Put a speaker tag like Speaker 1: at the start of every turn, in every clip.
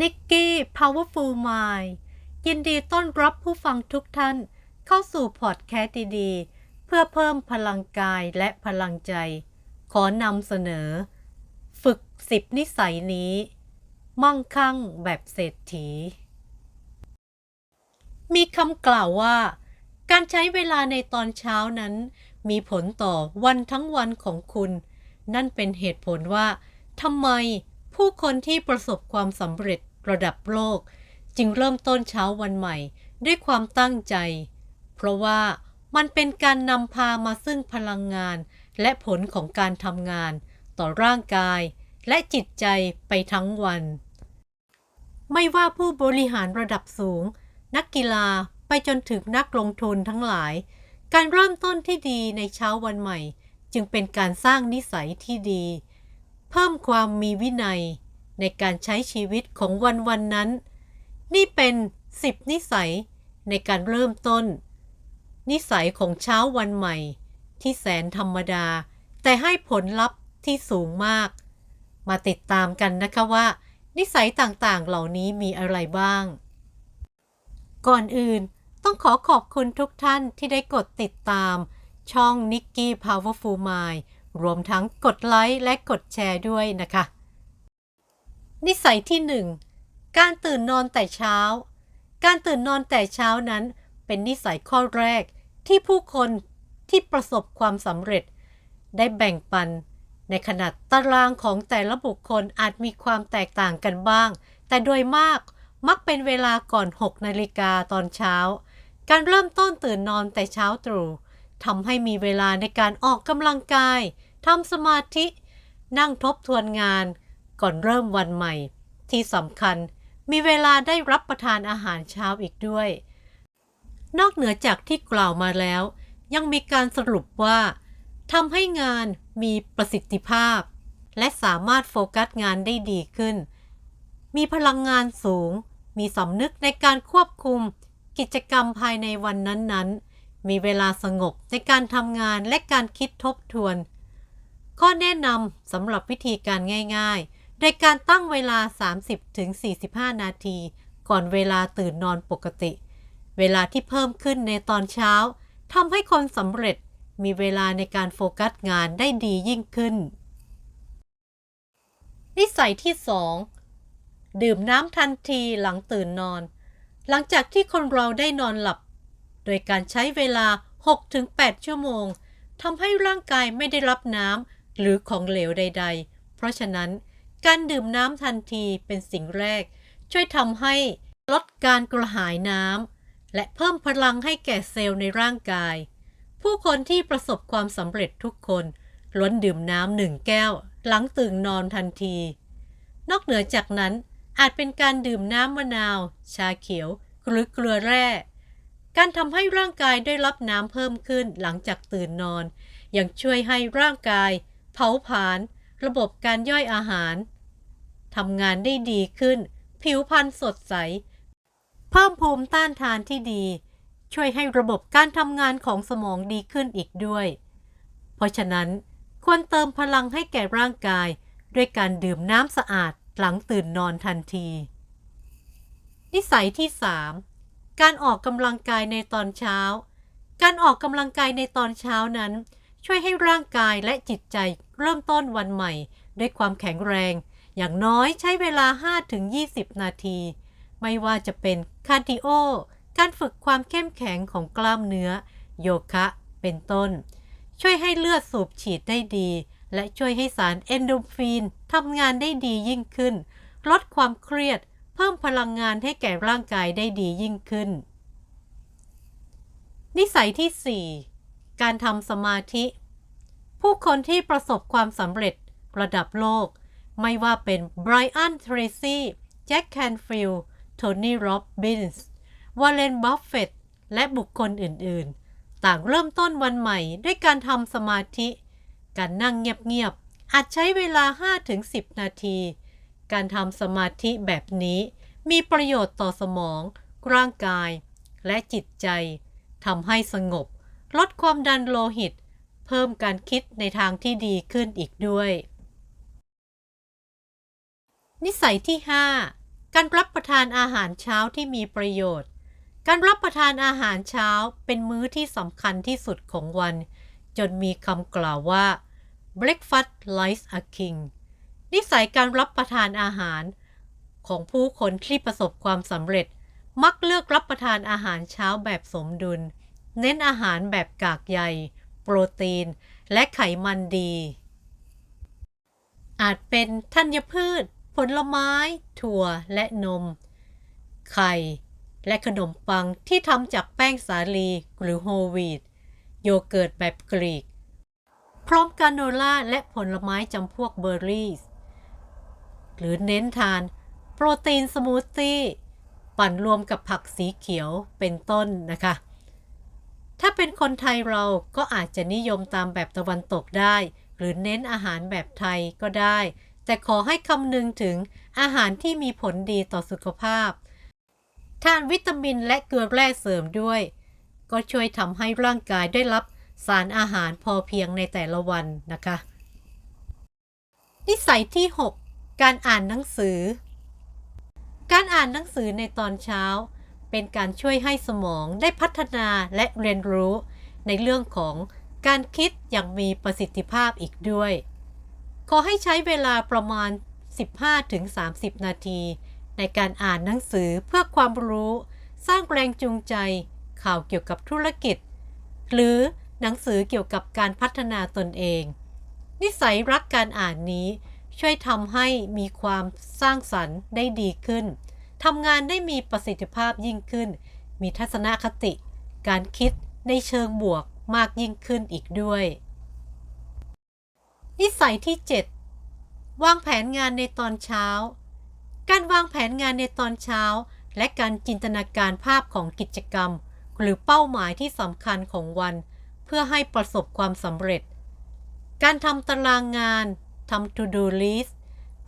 Speaker 1: นิกกี้ Powerful Mind ยินดีต้อนรับผู้ฟังทุกท่านเข้าสู่พอดแคสต์ดีๆ เพื่อเพิ่มพลังกายและพลังใจ ขอนำเสนอ ฝึกสิบนิสัยนี้ มั่งคั่งแบบเศรษฐี มีคำกล่าวว่า การใช้เวลาในตอนเช้านั้น มีผลต่อวันทั้งวันของคุณ นั่นเป็นเหตุผลว่าทำไมผู้คนที่ประสบความสำเร็จ ระดับโลก จึงเริ่มต้นเช้าวันใหม่ด้วยความตั้งใจ เพราะว่ามันเป็นการนำพามาซึ่งพลังงาน และผลของการทำงาน ต่อร่างกาย และจิตใจไปทั้งวัน ไม่ว่าผู้บริหารระดับสูง นักกีฬาไปจนถึงนักลงทุนทั้งหลาย การเริ่มต้นที่ดีในเช้าวันใหม่ จึงเป็นการสร้างนิสัยที่ดี เพิ่มความมีวินัย ในการใช้ชีวิตของวันวันนั้น นี่เป็น10นิสัยในการเริ่มต้น นิสัยของเช้าวันใหม่ ที่แสนธรรมดา แต่ให้ผลลัพธ์ที่สูงมาก มาติดตามกันนะคะว่า นิสัยต่างๆ เหล่านี้มีอะไรบ้าง ก่อนอื่นต้องขอขอบคุณทุกท่านที่ได้กดติดตาม ช่อง Nicky Powerful Mind รวมทั้งกดไลค์และกดแชร์ด้วยนะคะ นิสัยที่หนึ่งการตื่นนอนแต่เช้า การตื่นนอนแต่เช้านั้น เป็นนิสัยข้อแรกที่ผู้คนที่ประสบความสำเร็จ ได้แบ่งปัน ในขนาดตารางของแต่ละบุคคลอาจมีความแตกต่างกันบ้าง แต่โดยมากมักเป็นเวลาก่อน 6 นาฬิกาตอนเช้า การเริ่มต้นตื่นนอนแต่เช้าตรู่ทำให้มีเวลาในการออกกำลังกายทำสมาธิ นั่งทบทวนงาน ก่อนเริ่มวันใหม่ ที่สำคัญมีเวลาได้รับประทานอาหารเช้าอีกด้วย นอกเหนือจากที่กล่าวมาแล้ว ยังมีการสรุปว่าทำให้งานมีประสิทธิภาพ และสามารถโฟกัสงานได้ดีขึ้น มีพลังงานสูง มีสำนึกในการควบคุม กิจกรรมภายในวันนั้นๆ มีเวลาสงบในการทำงานและการคิดทบทวน ข้อแนะนำสำหรับวิธีการง่าย ๆ ในการตั้งเวลา 30-45 นาที ก่อนเวลาตื่นนอนปกติ เวลาที่เพิ่มขึ้นในตอนเช้าทำให้คนสำเร็จมีเวลาในการโฟกัสงานได้ดียิ่งขึ้น นิสัยที่ 2 ดื่มน้ำทันทีหลังตื่นนอน หลังจากที่คนเราได้นอนหลับ โดยการใช้เวลา 6-8 ชั่วโมงทำให้ร่างกายไม่ได้รับน้ำหรือของเหลวใด ๆ เพราะฉะนั้น การดื่มน้ำทันทีเป็นสิ่งแรก ช่วยทำให้ลดการกระหายน้ำและเพิ่มพลังให้แก่เซลล์ในร่างกาย ผู้คนที่ประสบความสำเร็จทุกคนล้วนดื่มน้ำหนึ่งแก้ว หลังตื่นนอนทันที นอกเหนือจากนั้นอาจเป็นการดื่มน้ำมะนาว ชาเขียว หรือเกลือแร่ การทำให้ร่างกายได้รับน้ำเพิ่มขึ้นหลังจากตื่นนอน ยังช่วยให้ร่างกาย เผาผลาญ ระบบการย่อยอาหารทำงานได้ดีขึ้น ผิวพรรณสดใส เพิ่มภูมิต้านทานที่ดี ช่วยให้ระบบการทำงานของสมองดีขึ้นอีกด้วย เพราะฉะนั้นควรเติมพลังให้แก่ร่างกาย ด้วยการดื่มน้ำสะอาดหลังตื่นนอนทันที นิสัยที่ 3 การออกกำลังกายในตอนเช้า การออกกำลังกายในตอนเช้านั้น ช่วยให้ร่างกายและจิตใจ เริ่มต้นวันใหม่ ด้วยความแข็งแรง อย่างน้อยใช้เวลา 5-20 นาที ไม่ว่าจะเป็นคาร์ดิโอ การฝึกความเข้มแข็งของกล้ามเนื้อ โยคะ เป็นต้น ช่วยให้เลือดสูบฉีดได้ดี และช่วยให้สารเอนโดฟินทำงานได้ดียิ่งขึ้น ลดความเครียด เพิ่มพลังงานให้แก่ร่างกายได้ดียิ่งขึ้น นิสัยที่ 4 การทำสมาธิ ผู้คนที่ประสบความสำเร็จระดับโลก ไม่ว่าเป็นไบรอันเทรซี่แจ็คแคนฟิลด์โทนี่โรบบินส์วอลเลนบัฟเฟตและบุคคลอื่นๆ ต่างเริ่มต้นวันใหม่ด้วยการทำสมาธิ การนั่งเงียบๆ อาจใช้เวลา 5-10 นาที การทำสมาธิแบบนี้มีประโยชน์ต่อสมอง ร่างกาย และจิตใจทำให้สงบ ลดความดันโลหิต เพิ่มการคิดในทางที่ดีขึ้นอีกด้วย นิสัยที่การรับประทานอาหารเช้าที่มีประโยชน์ การรับประทานอาหารเช้าเป็นมื้อที่สำคัญที่สุดของวัน จนมีคำกล่าวว่า breakfast like a king นิสัยการรับประทานอาหาร ของผู้คนที่ประสบความสำเร็จ มักเลือกรับประทานอาหารเช้าแบบสมดุล เน้นอาหารแบบกากใย ปรตีน และไขมันดี อาจเป็นธัญพืช ผลไม้ ถั่วและนม ไข่ และขนมปังที่ทำจากแป้งสาลีหรือโฮลวีตโยเกิร์ตแบบกรีก พร้อมกราโนล่าและผลไม้จำพวกเบอร์รี่หรือเน้นทาน โปรตีนสมูทตี้ปั่นรวมกับผักสีเขียวเป็นต้นนะคะ ถ้าเป็นคนไทยเราก็อาจจะนิยมตามแบบตะวันตกได้ หรือเน้นอาหารแบบไทยก็ได้ แต่ขอให้คำนึงถึงอาหารที่มีผลดีต่อสุขภาพ ทานวิตามินและเกลือแร่เสริมด้วย ก็ช่วยทำให้ร่างกายได้รับสารอาหารพอเพียงในแต่ละวันนะคะ นิสัยที่ 6 การอ่านหนังสือ การอ่านหนังสือในตอนเช้า เป็นการช่วยให้สมองได้พัฒนาและเรียนรู้ ในเรื่องของการคิดอย่างมีประสิทธิภาพอีกด้วย ขอให้ใช้เวลาประมาณ 15-30 นาที ในการอ่านหนังสือเพื่อความรู้ สร้างแรงจูงใจ ข่าวเกี่ยวกับธุรกิจ หรือหนังสือเกี่ยวกับการพัฒนาตนเอง นิสัยรักการอ่านนี้ช่วยทำให้มีความสร้างสรรค์ได้ดีขึ้น ทำงานได้มีประสิทธิภาพยิ่งขึ้น มีทัศนคติ การคิดในเชิงบวกมากยิ่งขึ้นอีกด้วย นิสัยที่ 7 วางแผนงานในตอนเช้า การวางแผนงานในตอนเช้า และการจินตนาการภาพของกิจกรรม หรือเป้าหมายที่สำคัญของวัน เพื่อให้ประสบความสำเร็จ การทำตารางงานทำ to do list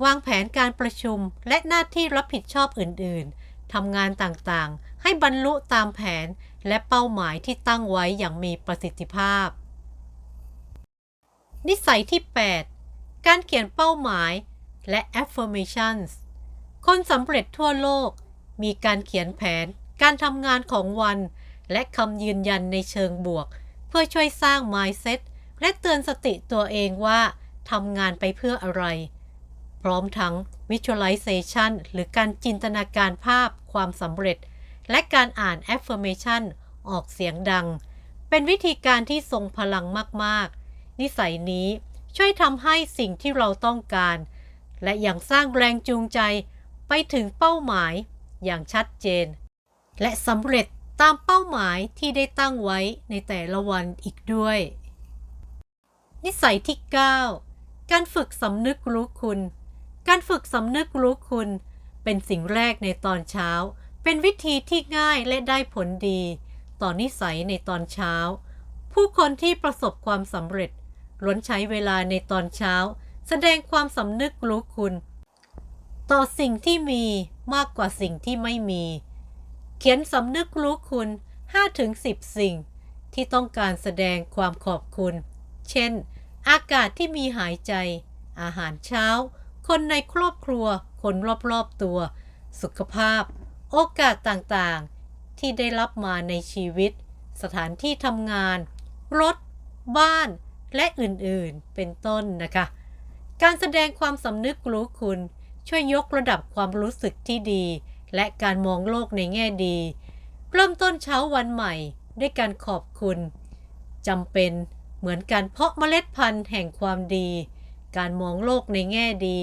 Speaker 1: วางแผนการประชุมและหน้าที่รับผิดชอบอื่น ๆ ทำงานต่าง ๆ ให้บรรลุตามแผนและเป้าหมายที่ตั้งไว้อย่างมีประสิทธิภาพ นิสัยที่ 8 การเขียนเป้าหมายและ affirmations คนสำเร็จทั่วโลก มีการเขียนแผน การทำงานของวัน และคำยืนยันในเชิงบวก เพื่อช่วยสร้าง mindset และเตือนสติตัวเองว่าทำงานไปเพื่ออะไร พร้อมทั้ง visualization หรือการจินตนาการภาพความสำเร็จ และการอ่าน affirmation ออกเสียงดัง เป็นวิธีการที่ทรงพลังมาก ๆ นิสัยนี้ช่วยทำให้สิ่งที่เราต้องการ และยังสร้างแรงจูงใจไปถึงเป้าหมายอย่างชัดเจน และสำเร็จตามเป้าหมายที่ได้ตั้งไว้ในแต่ละวันอีกด้วย นิสัยที่ 9 การฝึกสำนึกรู้คุณ การฝึกสำนึกรู้คุณ เป็นสิ่งแรกในตอนเช้า เป็นวิธีที่ง่ายและได้ผลดี ต่อนิสัยในตอนเช้า ผู้คนที่ประสบความสำเร็จล้วนใช้เวลาในตอนเช้า แสดงความสำนึกรู้คุณ ต่อสิ่งที่มีมากกว่าสิ่งที่ไม่มี เขียนสำนึกรู้คุณ 5-10 สิ่ง ที่ต้องการแสดงความขอบคุณ เช่น อากาศที่มีหายใจ อาหารเช้า คนในครอบครัว คนรอบๆตัว สุขภาพ โอกาสต่างๆ ที่ได้รับมาในชีวิต สถานที่ทำงาน รถ บ้าน และอื่นๆ เป็นต้นนะคะ การแสดงความสำนึกรู้คุณ ช่วยยกระดับความรู้สึกที่ดี และการมองโลกในแง่ดี เริ่มต้นเช้าวันใหม่ด้วยการขอบคุณจำเป็นเหมือนการเพาะเมล็ดพันธุ์แห่งความดี การมองโลกในแง่ดี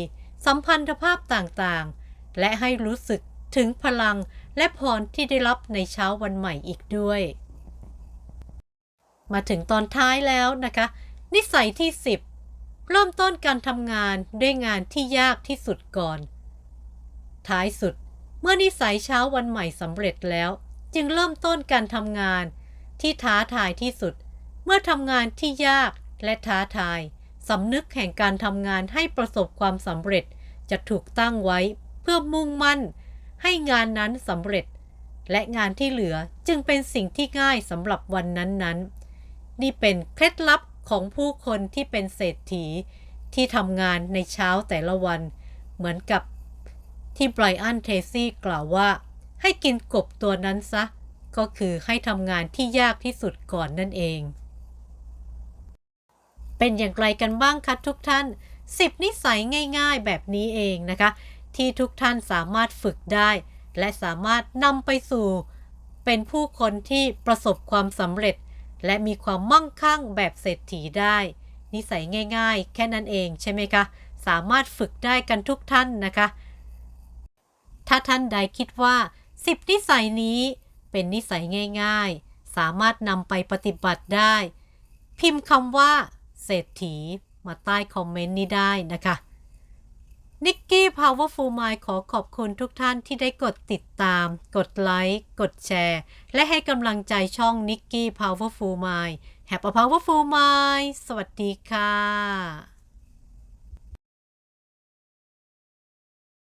Speaker 1: สัมพันธภาพต่างๆ และให้รู้สึกถึงพลังและพรที่ได้รับในเช้าวันใหม่อีกด้วย มาถึงตอนท้ายแล้วนะคะ นิสัยที่ 10 เริ่มต้นการทำงานด้วยงานที่ยากที่สุดก่อน ท้ายสุด เมื่อนิสัยเช้าวันใหม่สำเร็จแล้ว จึงเริ่มต้นการทำงานที่ท้าทายที่สุด เมื่อทำงานที่ยากและท้าทาย สำนึกแห่งการทำงานให้ประสบความสำเร็จจะถูกตั้งไว้เพื่อมุ่งมั่น ให้งานนั้นสำเร็จ และงานที่เหลือจึงเป็นสิ่งที่ง่ายสำหรับวันนั้นๆ นี่เป็นเคล็ดลับของผู้คนที่เป็นเศรษฐีที่ทำงานในเช้าแต่ละวัน เหมือนกับที่ไบรอันเทซี่กล่าวว่า ให้กินกบตัวนั้นซะ ก็คือให้ทำงานที่ยากที่สุดก่อนนั่นเอง เป็นอย่างไรกันบ้างคะทุกท่าน 10 นิสัยง่ายๆ แบบนี้เองนะคะ ที่ทุกท่านสามารถฝึกได้ และสามารถนำไปสู่ เป็นผู้คนที่ประสบความสำเร็จ และมีความมั่งคั่งแบบเศรษฐีได้ นิสัยง่าย ๆ แค่นั้นเองใช่ไหมคะสามารถฝึกได้กันทุกท่านนะคะ ถ้าท่านใดคิดว่า 10 นิสัยนี้เป็นนิสัยง่าย ๆ สามารถนำไปปฏิบัติได้ พิมพ์คำว่า เศรษฐีมาใต้คอมเมนต์นี้ได้นะคะนิกกี้ Powerful Mind ขอขอบคุณทุกท่านที่ได้กดติดตาม กดไลค์ กดแชร์ และให้กำลังใจช่องนิกกี้ Powerful Mind Have a Powerful Mind สวัสดีค่ะ